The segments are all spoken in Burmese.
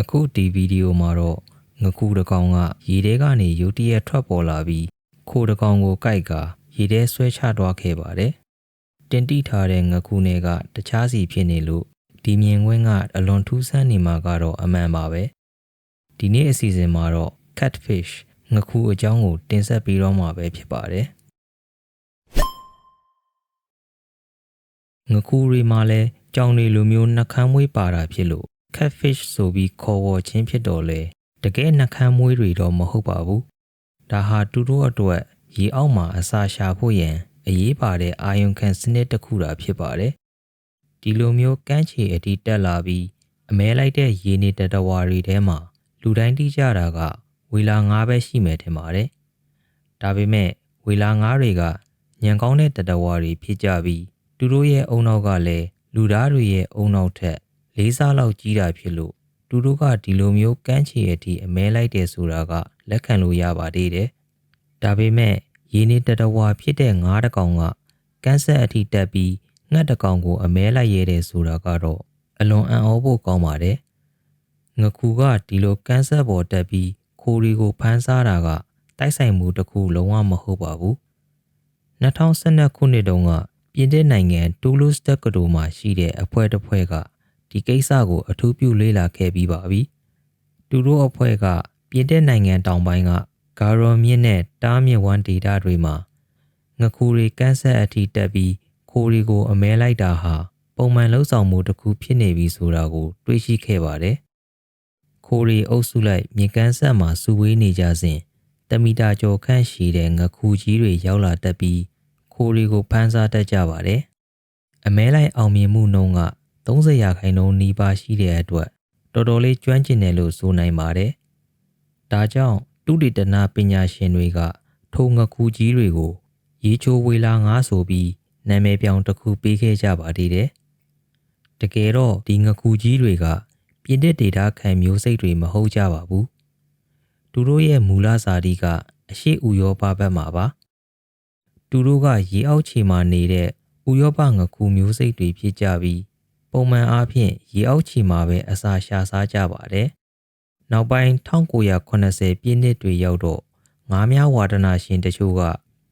အခုဒီဗီဒီယိုမှာတော့ငကူတစ်ကောင်ကရေထဲကနေရုတ်တရက်ထွက်ပေါ်လာပြီးခိုတစ်ကောင်ကိုကိုက်ကရေထဲဆွဲချသွားခဲ့ပါတယ်။တင်တိထားတဲ့ငကူနယ်ကတခြားစီဖြစ်နေလို့ဒီမြင်ကွင်းကအလွန်ထူးဆန်းနေမှာကတော့အမှန်ပါပဲ။ဒီနေ့အစီအစဉ်မှာတော့ catfish ငကူအကြောင်းကိုတင်ဆက်ပြီးတော့မှာပဲဖြစ်ပါတယ်။ငကူတွေမှာလည်းကြောင်တွေလိုမျိုးနှကမ်းမွေးပါတာဖြစ်လို့ catfish ဆိုပြီးခေါ်ဝေါ်ခြင်းဖြစ်တော်လဲတကယ်နှကမ်းမွေးတွေတော့မဟုတ်ပါဘူးဒါဟာသူတို့အတွက်ရေအောက်မှာအစာရှာဖို့ရန်အရေးပါတဲ့အာယုံခံစနစ်တစ်ခုတာဖြစ်ပါတယ်ဒီလိုမျိုးကမ်းခြေအတီးတက်လာပြီးအမဲလိုက်တဲ့ရေနေတတဝါတွေထဲမှာလူတိုင်းတိကြတာကဝေလာငါးပဲရှိမယ်ထင်ပါတယ်ဒါပေမဲ့ဝေလာငါးတွေကညံကောင်းတဲ့တတဝါတွေဖြစ်ကြပြီးသူတို့ရဲ့အုံနောက်ကလည်းလူသားတွေရဲ့အုံနောက်ထက် လေးစားလောက်ကြီးတာဖြစ်လို့သူတို့ကဒီလိုမျိုးကမ်းခြေအထိအမဲလိုက်တယ်ဆိုတာကလက်ခံလို့ရပါသေးတယ်။ဒါပေမဲ့ရင်းနေတတဝါဖြစ်တဲ့ငါးတကောင်ကကန်းဆက်အထိတက်ပြီးငှက်တကောင်ကိုအမဲလိုက်ရတဲ့ဆိုတာကတော့အလွန်အံ့ဩဖို့ကောင်းပါတယ်။ငခုကဒီလိုကန်းဆက်ပေါ်တက်ပြီးခိုးရီကိုဖမ်းစားတာကတိုက်ဆိုင်မှုတစ်ခုလုံးဝမဟုတ်ပါဘူး။2012ခုနှစ်တုန်းကပြင်သစ်နိုင်ငံတူးလူးစတက္ကတိုမှာရှိတဲ့အဖွဲ့တစ်ဖွဲ့က ဒီကိစ္စကိုအထူးပြုလေ့လာခဲ့ပြီးပါပြီ။သူတို့အဖွဲ့ကပြင်သစ်နိုင်ငံတောင်ပိုင်းကဂါရော်မြစ်နဲ့တားမြစ်ဝမ်းဒေတာတွေမှာငခုတွေကန်းဆက်အထိတက်ပြီးခိုးရီကိုအမဲလိုက်တာဟာပုံမှန်လှုပ်ဆောင်မှုတစ်ခုဖြစ်နေပြီဆိုတာကို တွေးရှိခဲ့ပါတယ်။ခိုးရီအုပ်စုလိုက်မြေကန်းဆက်မှာစုဝေးနေကြစဉ်တမီတာကျော်ခန့်ရှိတဲ့ငခုကြီးတွေရောက်လာတတ်ပြီးခိုးရီကိုဖမ်းစားတတ်ကြပါတယ်။အမဲလိုက်အောင်မြင်မှုနှုန်းက 30ရာခိုင်နှုန်းနီးပါးရှိတဲ့အတွက်တော်တော်လေးကျွမ်းကျင်တယ်လို့ဆိုနိုင်ပါတယ်။ဒါကြောင့်တုတိတနာပညာရှင်တွေက ထုံငကူကြီးတွေကို ရေချိုးဝေလာငါဆိုပြီးနာမည်ပြောင်တစ်ခုပေးခဲ့ကြပါသေးတယ်။တကယ်တော့ဒီငကူကြီးတွေကပြင်သစ်ဒေတာခံမျိုးစိတ်တွေမဟုတ်ကြပါဘူး။သူတို့ရဲ့မူလဇာတိကအရှိဥရောပဘက်မှာပါ။သူတို့ကရေအောက်ခြေမှာနေတဲ့ဥရောပငကူမျိုးစိတ်တွေဖြစ်ကြပြီး ပုံမှန်အားဖြင့်ရေအောက်ခြေမှာပဲအစာရှာစားကြပါတယ်။နောက်ပိုင်း1980ပြည့်နှစ်တွေရောက်တော့ငါးများဝါဒနာရှင်တချို့က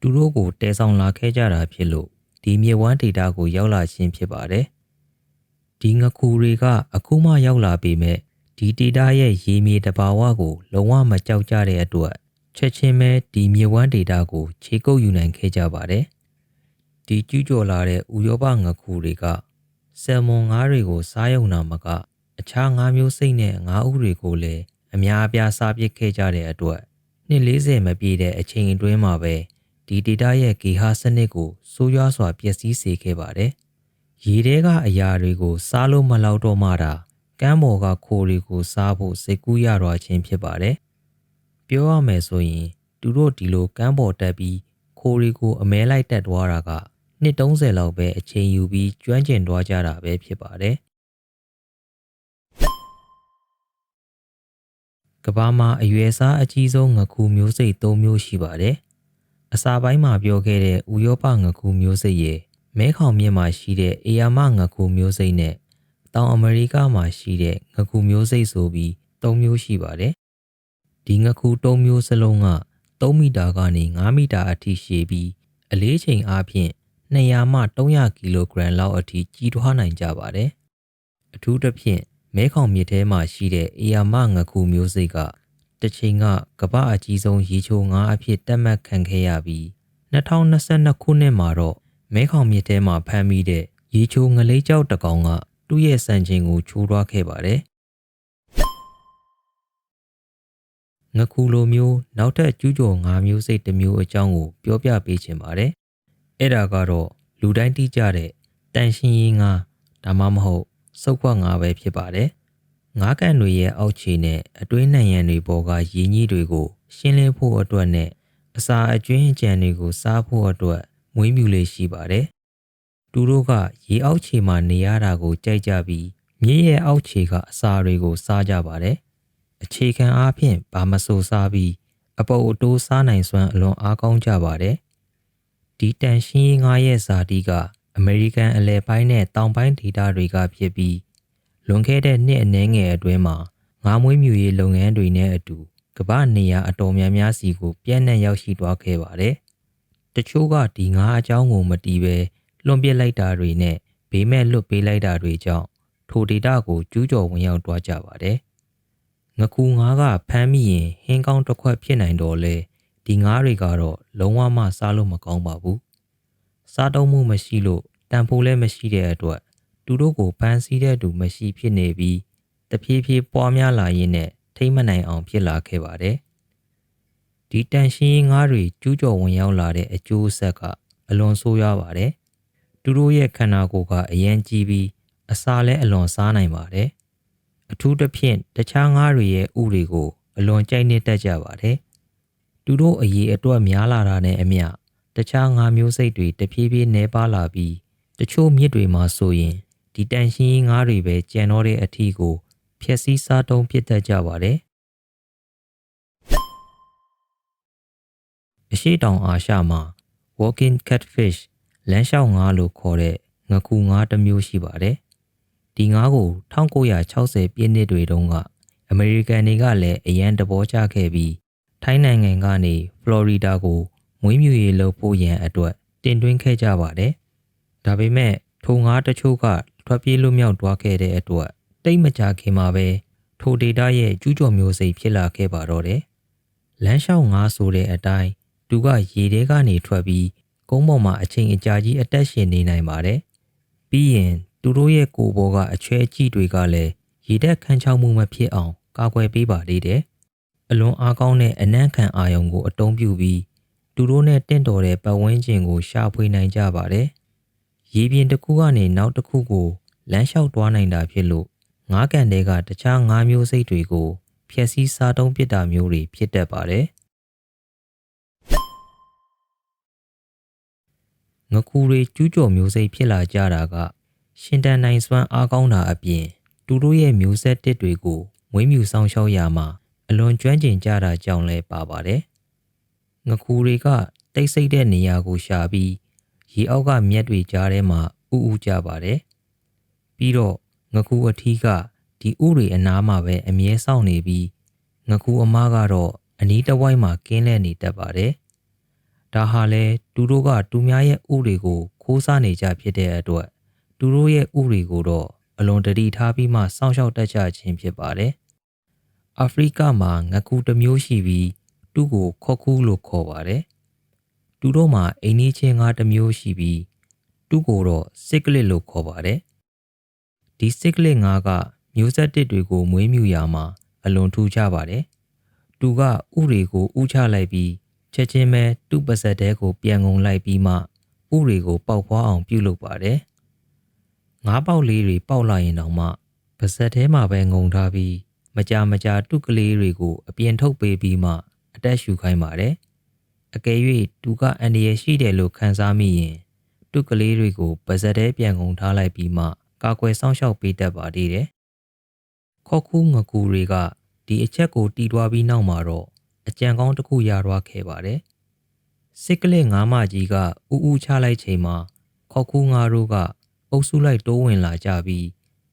သူတို့ကိုတဲဆောင်လာခဲ့ကြတာဖြစ်လို့ဒီမြေဝမ်းဒေတာကိုရောက်လာခြင်းဖြစ်ပါတယ်။ဒီငခုတွေကအခုမှရောက်လာပေမဲ့ဒီဒေတာရဲ့ရေမြေတဘာဝကိုလုံးဝမကြောက်ကြတဲ့အတွက်ချက်ချင်းပဲဒီမြေဝမ်းဒေတာကိုခြေကုပ်ယူနိုင်ခဲ့ကြပါတယ်။ဒီကျူးကျော်လာတဲ့ဥရောပငခုတွေက ဆယ်မွန်ငါးတွေကိုစားယုံနာမက အခြားငါးမျိုးစိတ်နဲ့ငါးဥတွေကိုလည်းအများအပြားစားပစ်ခဲ့ကြတဲ့အတွက်နှစ်40မပြည့်တဲ့အချိန်အတွင်းမှာပဲဒီဒေတာရဲ့ဂေဟာစနစ်ကိုဆိုးရွားစွာပျက်စီးစေခဲ့ပါတယ်။ရေထဲကအရာတွေကိုစားလို့မလောက်တော့မှတာကမ်းပေါ်ကခိုးတွေကိုစားဖို့စိတ်ကူးရတော့ခြင်းဖြစ်ပါတယ်။ပြောရမယ်ဆိုရင် သူတို့ဒီလိုကမ်းပေါ်တက်ပြီးခိုးတွေကိုအမဲလိုက်တက်သွားတာက နှစ်30လောက်ပဲအချိန်ယူပြီးကျွမ်းကျင်သွားကြတာပဲဖြစ်ပါတယ်။ကဘာမှာအရွယ်စားအကြီးဆုံးငကူမျိုးစိတ်၃မျိုးရှိပါတယ်။အစာပိုင်းမှာပြောခဲ့တဲ့ဥရောပငကူမျိုးစိတ်ရဲ့မဲခေါင်မြစ်မှာရှိတဲ့အေယာမငကူမျိုးစိတ်နဲ့တောင်အမေရိကမှာရှိတဲ့ငကူမျိုးစိတ်ဆိုပြီး၃မျိုးရှိပါတယ်။ဒီငကူ၃မျိုးစလုံးက3မီတာကနေ5မီတာအထိရှည်ပြီးအလေးချိန်အားဖြင့် 200မှ300ကီလိုဂရမ်လောက်အထိကြီးထွားနိုင်ကြပါတယ်။အထူးသဖြင့်မဲခေါင်မြစ်ထဲမှာရှိတဲ့အေယာမငခုမျိုးစိတ်ကတချိန်ကကမ္ဘာအကြီးဆုံးရေချိုငါးအဖြစ်တက်မှတ်ခံခဲ့ရပြီး2022ခုနှစ်မှာတော့မဲခေါင်မြစ်ထဲမှာဖမ်းမိတဲ့ရေချိုငလေးကြောက်တကောင်ကသူ့ရဲ့စံချိန်ကိုချိုးထွားခဲ့ပါတယ်။ငခုလိုမျိုးနောက်ထပ်ကျူးကျော်၅မျိုးစိတ်တစ်မျိုးအကြောင်းကိုပြောပြပေးချင်ပါတယ် အဲ့ဒါကတော့လူတိုင်းသိကြတဲ့တန်ရှင်ရင်ငါဒါမှမဟုတ်စုပ်ခွက်ငါပဲဖြစ်ပါတယ်ငါးကန်တွေရဲ့အောက်ခြေနဲ့အတွင်းနံရံတွေပေါ်ကရည်ကြီးတွေကိုရှင်းလင်းဖို့အတွက်နဲ့အစာအကျွင်းအကြံတွေကိုစားဖို့အတွက်မွေးမြူလေးရှိပါတယ်သူတို့ကရေအောက်ခြေမှာနေရတာကိုကြိုက်ကြပြီးမြေရဲ့အောက်ခြေကအစာတွေကိုစားကြပါတယ်အခြေခံအားဖြင့်ဘာမဆိုစားပြီးအပုပ်အတိုးစားနိုင်စွမ်းအလွန်အားကောင်းကြပါတယ် ဒီတန်ရှင်းရေးငါးရဲ့ဇာတိကအမေရိကန်အလဲပိုင်းနဲ့တောင်ပိုင်းဒေသတွေကဖြစ်ပြီးလွန်ခဲ့တဲ့နှစ်အနည်းငယ်အတွင်းမှာငါးမွေးမြူရေးလုပ်ငန်းတွေနဲ့အတူကမ္ဘာနေရာအတော်များများစီကိုပြန့်နှံ့ရောက်ရှိသွားခဲ့ပါတယ်။တချို့ကဒီငါးအကြောင်းကိုမတီးပဲလွန်ပစ်လိုက်တာတွေနဲ့ဘေးမဲ့လွတ်ပေးလိုက်တာတွေကြောင့်ထိုဒေတာကိုကျူးကျော်ဝင်ရောက်သွားကြပါတယ်။ငကူငါးကဖမ်းမိရင်ဟင်းကောင်းတစ်ခွက်ဖြစ်နိုင်တော့လေ ဒီငါးတွေကတော့လုံးဝမှစားလို့မကောင်းပါဘူး။စားတုံးမှုမရှိလို့တန်ဖိုးလည်းမရှိတဲ့အတွက်သူတို့ကိုဖမ်းဆီးတဲ့သူမရှိဖြစ်နေပြီးတဖြည်းဖြည်းပွားများလာရင်းနဲ့ထိမ့်မနိုင်အောင်ဖြစ်လာခဲ့ပါတယ်။ဒီတန်ရှင်းငါးတွေကျူးကျော်ဝင်ရောက်လာတဲ့အကျိုးဆက်ကအလွန်ဆိုးရွားပါတယ်။သူတို့ရဲ့ခန္ဓာကိုယ်ကအရန်ကြီးပြီးအစာလည်းအလွန်စားနိုင်ပါတယ်။အထူးသဖြင့်တခြားငါးတွေရဲ့ဥတွေကိုအလွန်ကြိုက်နေတတ်ကြပါတယ်။ သူတို့အရေးအတွက်များလာတာနဲ့အမျှတခြားငါးမျိုးစိတ်တွေတဖြည်းဖြည်းနှဲပါလာပြီးတချို့မြစ်တွေမှာဆိုရင်ဒီတန်ရှင်းငါးတွေပဲကြံတော့တဲ့အထီးကိုဖျက်ဆီးစားတုံးပြစ်တတ်ကြပါတယ်။အရှိတောင်အာရှမှာ walking catfish လမ်းလျှောက်ငါးလို့ခေါ်တဲ့ငကူငါးတစ်မျိုးရှိပါတယ်။ဒီငါးကို1960ပြည့်နှစ်တွေတုန်းကအမေရိကန်တွေကလည်းအရန်တဘောချခဲ့ပြီး ထိုင်းနိုင်ငံကနေဖလော်ရီဒါကိုမွေးမြူရေးလုပ်ဖို့ရန်အတွက်တင်သွင်းခဲ့ကြပါတယ်။ဒါပေမဲ့ထိုငါးတချို့ကထွက်ပြေးလွတ်မြောက်သွားခဲ့တဲ့အတွက်တိတ်မကြခင်မှာပဲထိုဒေတာရဲ့ကျူးကျော်မျိုးစိတ်ဖြစ်လာခဲ့ပါတော့တယ်။လမ်းလျှောက်ငါးဆိုတဲ့အတိုင်းသူကရေထဲကနေထွက်ပြီးကုန်းပေါ်မှာအချိန်အကြာကြီးအသက်ရှင်နေနိုင်ပါတယ်။ပြီးရင်သူတို့ရဲ့ကိုယ်ပေါ်ကအချွဲကြည့်တွေကလည်းရေတက်ခန်းချောက်မှုမဖြစ်အောင်ကာကွယ်ပေးပါသေးတယ်။ အလွန်အားကောင်းတဲ့အနံ့ခံအာယုံကိုအတုံးပြုပြီးသူတို့နဲ့တင့်တော်တဲ့ပတ်ဝန်းကျင်ကိုရှာဖွေနိုင်ကြပါတယ်။ရေပြင်တစ်ခုကနေနောက်တစ်ခုကိုလမ်းလျှောက်သွားနိုင်တာဖြစ်လို့ငါးကန်တွေကတခြားငါးမျိုးစိတ်တွေကိုဖျက်ဆီးစားတုံးပစ်တာမျိုးတွေဖြစ်တတ်ပါတယ်။ငကူတွေကျူးကျော်မျိုးစိတ်ဖြစ်လာကြတာက ရှင်တန်နိုင်စွမ်းအားကောင်းတာအပြင်သူတို့ရဲ့မျိုးဆက်တစ်တွေကိုမွေးမြူဆောင်ရှောက်ရမှာ အလွန်ကျွမ်းကျင်ကြတာကြောင့်လည်းပါပါတယ်။ငကူတွေကတိတ်ဆိတ်တဲ့နေရာကိုရှာပြီးရေအောက်ကမြက်တွေကြားထဲမှာဥဥကြပါတယ်။ပြီးတော့ငကူအထီးကဒီဥတွေအနားမှာပဲအမြဲစောင့်နေပြီးငကူအမားကတော့အနီးတစ်ဝိုက်မှာကင်းလဲနေတတ်ပါတယ်။ဒါဟာလဲသူတို့ကသူများရဲ့ဥတွေကိုခိုးစားနေကြဖြစ်တဲ့အတွက်သူတို့ရဲ့ဥတွေကိုတော့အလွန်တတိထားပြီးမှစောင့်ရှောက်တတ်ကြခြင်းဖြစ်ပါတယ်။ အာဖရိကမှာငကူတစ်မျိုးရှိပြီးသူ့ကိုခော့ကူးလို့ခေါ်ပါတယ်။သူတို့မှာအိမ်နီးချင်းငါးတစ်မျိုးရှိပြီးသူ့ကိုတော့စစ်ကလစ်လို့ခေါ်ပါတယ်။ဒီစစ်ကလစ်ငါးကမျိုးဆက်တစ်တွေကိုမွေးမြူရာမှာအလွန်ထူးခြားပါတယ်။သူကဥတွေကိုဥချလိုက်ပြီးချက်ချင်းပဲသူ့ပါဇက်တဲကိုပြန်ငုံလိုက်ပြီးမှဥတွေကိုပေါက်ဖွားအောင်ပြုလုပ်ပါတယ်။ငါးပေါက်လေးတွေပေါက်လာရင်တောင်မှပါဇက်ထဲမှာပဲငုံထားပြီး မကြာမကြာတုကလေးတွေကိုအပြင်ထုတ်ပေးပြီးမှအတက်ရှူခိုင်းပါတယ်။အကယ်၍သူကအန္တရာယ်ရှိတယ်လို့ခံစားမိရင်တုကလေးတွေကိုပါဇက်ထဲပြန်ငုံထားလိုက်ပြီးမှကာကွယ်စောင့်ရှောက်ပေးတတ်ပါသေးတယ်။ခေါခုငကူတွေကဒီအချက်ကိုတီးတွားပြီးနောက်မှာတော့အကြံကောင်းတစ်ခုရသွားခဲ့ပါတယ်။စစ်ကလစ်ငါးမကြီးကဥဥချလိုက်ချိန်မှာခေါခုငါတို့ကအုပ်စုလိုက်တိုးဝင်လာကြပြီး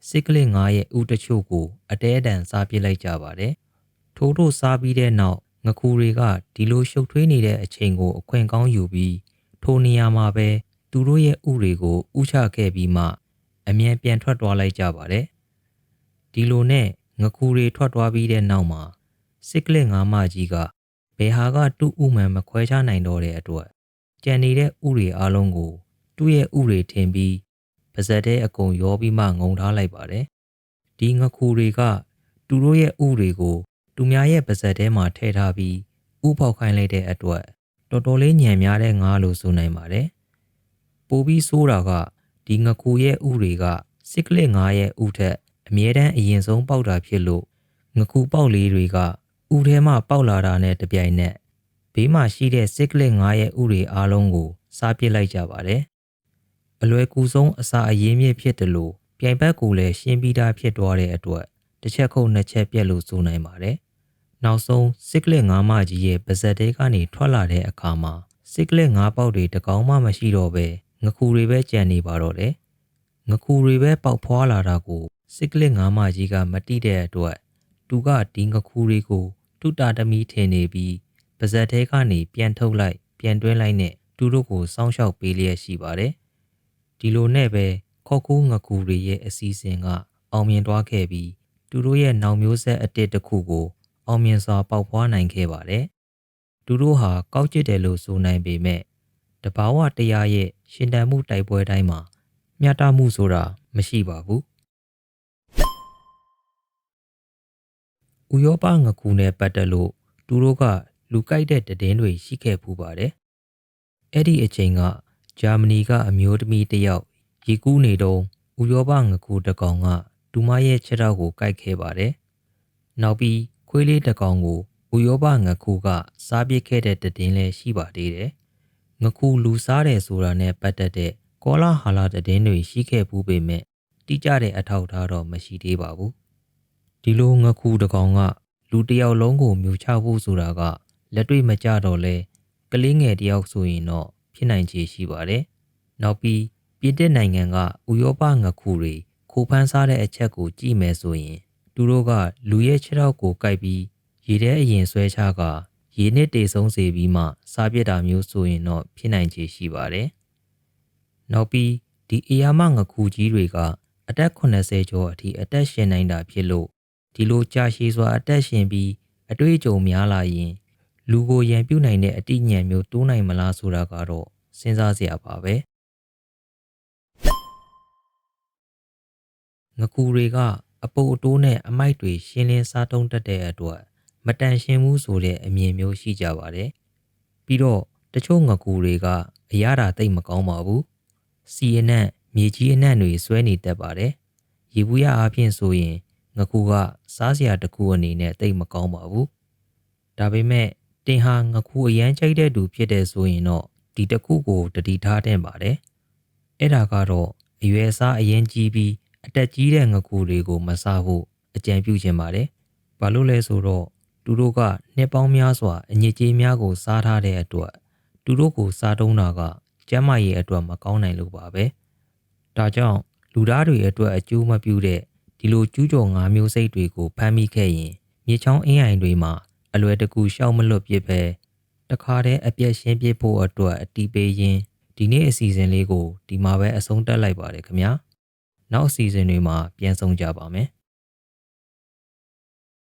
စစ်ကလစ်ငါးရဲ့ဥတချို့ကိုအတဲအတန်စားပစ်လိုက်ကြပါတယ်။ထိုးထိုးစားပြီးတဲ့နောက်ငကူတွေကဒီလိုရှုပ်ထွေးနေတဲ့အချိန်ကိုအခွင့်ကောင်းယူပြီးထိုနေရာမှာပဲသူတို့ရဲ့ဥတွေကိုဥချခဲ့ပြီးမှအမြန်ပြန်ထွက်သွားလိုက်ကြပါတယ်။ဒီလိုနဲ့ငကူတွေထွက်သွားပြီးတဲ့နောက်မှာစစ်ကလစ်ငါးမကြီးကဘယ်ဟာကတူ့ဥမှန်မခွဲခြားနိုင်တော့တဲ့အတွက်ကြံနေတဲ့ဥတွေအားလုံးကိုသူ့ရဲ့ဥတွေထင်ပြီး ပါဇက်တဲ့အကုန်ရောပြီးမှငုံထားလိုက်ပါတယ်။ဒီငကူတွေကသူတို့ရဲ့ဥတွေကိုသူများရဲ့ပါဇက်ထဲမှာထည့်ထားပြီးဥပေါက်ခိုင်းလိုက်တဲ့အတွက်တော်တော်လေးညံများတဲ့ငါးလို့ဆိုနိုင်ပါတယ်။ပိုပြီးဆိုးတာကဒီငကူရဲ့ဥတွေကစစ်ကလစ်ငါးရဲ့ဥထက်အမြဲတမ်းအရင်ဆုံးပေါက်တာဖြစ်လို့ငကူပေါက်လေးတွေကဥထဲမှာပေါက်လာတာနဲ့တပြိုင်နက်ဘေးမှာရှိတဲ့စစ်ကလစ်ငါးရဲ့ဥတွေအားလုံးကိုစားပစ်လိုက်ကြပါတယ်။ အလွယ်ကူဆုံးအစာအရင်းမြစ်ဖြစ်တယ်လို့ပြိုင်ဘက်ကိုလည်းရှင်းပြီးသားဖြစ်သွားတဲ့အတွက်တစ်ချက်ခုတ်နှစ်ချက်ပြက်လို့ဆိုနိုင်ပါတယ်။နောက်ဆုံးစစ်ကလစ်ငါးမကြီးရဲ့ပါဇက်တဲကနေထွက်လာတဲ့အခါမှာစစ်ကလစ်ငါးပေါက်တွေတကောင်မှမရှိတော့ဘဲငကူတွေပဲကြံနေပါတော့တယ်ငကူတွေပဲပေါက်ဖွာလာတာကိုစစ်ကလစ်ငါးမကြီးကမတိတဲ့အတွက်သူကဒီငကူတွေကိုတုတာတမီထင်နေပြီးပါဇက်ထဲကနေပြန်ထုတ်လိုက်ပြန်တွင်းလိုက်နဲ့သူတို့ကိုစောင့်ရှောက်ပေးလျက်ရှိပါတယ် ဒီလိုနဲ့ပဲခေါ်ကူးငကူတွေရဲ့အစီအစဉ်ကအောင်မြင်သွားခဲ့ပြီးသူတို့ရဲ့နောင်မျိုးဆက်အတစ်တစ်ခုကို အောင်မြင်စွာပေါက်ဖွားနိုင်ခဲ့ပါတယ်သူတို့ဟာကောက်ကျစ်တယ်လို့ဆိုနိုင်ပေမဲ့တဘာဝတရားရဲ့ရှင်တန်မှုတိုက်ပွဲတိုင်းမှာမျှတမှုဆိုတာမရှိပါဘူးဥရောပငကူနဲ့ပတ်သက်လို့သူတို့ကလူကြိုက်တဲ့တည်င်းတွေရှိခဲ့ပူပါတယ်အဲ့ဒီအချိန်က ဂျာမနီကအမျိုးသမီးတစ်ယောက်ရေကူးနေတော့ဥရောပငကူတစ်ကောင်ကသူမရဲ့ခြေထောက်ကိုကိုက်ခဲ့ပါတယ်နောက်ပြီးခွေးလေးတစ်ကောင်ကိုဥရောပငကူကစားပစ်ခဲ့တဲ့တည်င်းလည်းရှိပါသေးတယ်ငကူလူစားတယ်ဆိုတာနဲ့ပတ်သက်တဲ့ကောလာဟာလာတည်င်းတွေရှိခဲ့ပူပေမဲ့တိကျတဲ့အထောက်အထားတော့မရှိသေးပါဘူးဒီလိုငကူတစ်ကောင်ကလူတစ်ယောက်လုံးကိုမြူချဖို့ဆိုတာကလက်တွေ့မကြတော့လဲကလေးငယ်တစ်ယောက်ဆိုရင်တော့ ဖြစ်နိုင်ခြေရှိပါတယ်နောက်ပြီးပြည်တက်နိုင်ငံကဥရောပငကူတွေခိုဖမ်းစားတဲ့အချက်ကိုကြည့်မယ်ဆိုရင် သူတို့ကလူရဲ့ခြေထောက်ကိုကိုက်ပြီးရေထဲအရင်ဆွဲချကရေနစ်တေဆုံးစေပြီးမှစားပြစ်တာမျိုးဆိုရင်တော့ဖြစ်နိုင်ခြေရှိပါတယ်။နောက်ပြီးဒီအယာမငကူကြီးတွေကအသက်80ကျော်အထိအသက်ရှင်နိုင်တာဖြစ်လို့ဒီလိုကြာရှည်စွာအသက်ရှင်ပြီးအတွေ့အကြုံများလာရင် လူကိုရန်ပြုတ်နိုင်တဲ့အတိညာဉ်မျိုးတိုးနိုင်မလားဆိုတာကတော့စဉ်းစားစရာပါပဲ။ငကူတွေကအပုပ်အတိုးနဲ့အမိုက်တွေရှင်းလင်းစားတုံးတတ်တဲ့အတွက်မတန်ရှင်းဘူးဆိုတဲ့အမြင်မျိုးရှိကြပါတယ်။ပြီးတော့တချို့ငကူတွေကအရသာတိတ်မကောင်းပါဘူး။စီအနံ့မြေကြီးအနံ့တွေဆွဲနေတတ်ပါတယ်။ရေဘူးရအားဖြင့်ဆိုရင်ငကူကစားစရာတစ်ခုအနေနဲ့တိတ်မကောင်းပါဘူး။ဒါပေမဲ့ တင်ဟာငကူအရန်ကြိုက်တဲ့သူဖြစ်တဲ့ဆိုရင်တော့ဒီတစ်ခုကိုတတိထားတင်ပါတယ်။အဲ့ဒါကတော့အရွယ်စားအရင်ကြီးပြီးအတက်ကြီးတဲ့ငကူတွေကိုမစားဖို့အကြံပြုခြင်းပါတယ်။ဘာလို့လဲဆိုတော့သူတို့ကနှစ်ပေါင်းများစွာအညစ်အကြေးများကိုစားထားတဲ့အတွက်သူတို့ကိုစားတုံးတာကကျန်းမာရေးအတွက်မကောင်းနိုင်လို့ပါပဲ။ဒါကြောင့်လူသားတွေအတွက်အကျိုးမပြုတဲ့ဒီလိုကျူးကျော်ငါးမျိုးစိတ်တွေကိုဖမ်းမိခဲ့ရင်မြေချောင်းအင်းအိုင်တွေမှာ အလွယ်တကူရှောက်မလွတ်ပြစ်ပဲတခါတည်းအပြက်ရှင်းပြစ်ဖို့အတွက်အတီးပေးရင်းဒီနေ့အစီအစဉ်လေးကိုဒီမှာပဲအဆုံးတက်လိုက်ပါတယ်ခင်ဗျာနောက်အစီအစဉ်တွေမှာပြန်ဆောင်ကြပါမယ်